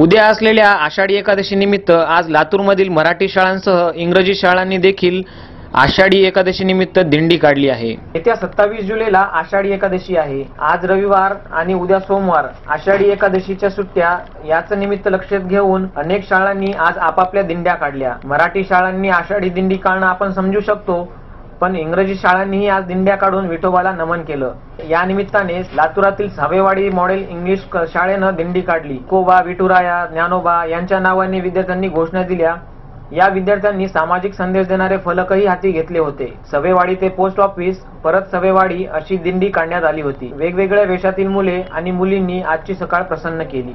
उद्या असलेल्या आषाढी एकादशी निमित्त आज लातूरमधील मराठी शाळांसह इंग्रजी शाळांनी देखील आषाढी एकादशी निमित्त दिंडी काढली आहे. येत्या सत्तावीस जुलैला आषाढी एकादशी आहे. आज रविवार आणि उद्या सोमवार आषाढी एकादशीच्या सुट्ट्या याच निमित्त लक्षात घेऊन अनेक शाळांनी आज आपापल्या दिंड्या काढल्या. मराठी शाळांनी आषाढी दिंडी काढणं आपण समजू शकतो. पण इंग्रजी शाळांनीही आज दिंड्या काढून विठोबाला नमन केलं. या निमित्ताने लातुरातील सावेवाडी मॉडेल इंग्लिश शाळेनं दिंडी काढली. कोबा विठुराया ज्ञानोबा यांच्या नावाने विद्यार्थ्यांनी घोषणा दिल्या. या विद्यार्थ्यांनी सामाजिक संदेश देणारे फलकही हाती घेतले होते. सवेवाडी ते पोस्ट ऑफिस परत सवेवाडी अशी दिंडी काढण्यात आली होती. वेगवेगळ्या वेशातील मुले आणि मुलींनी आजची सकाळ प्रसन्न केली.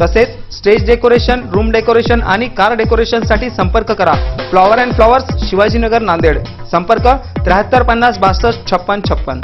तसेच स्टेज डेकोरेशन रूम डेकोरेशन आणि कार डेकोरेशनसाठी संपर्क करा. Flower and flowers Shivajinagar Nanded. संपर्क त्र्याहत्तर पन्नास बासष्ट छप्पन छप्पन.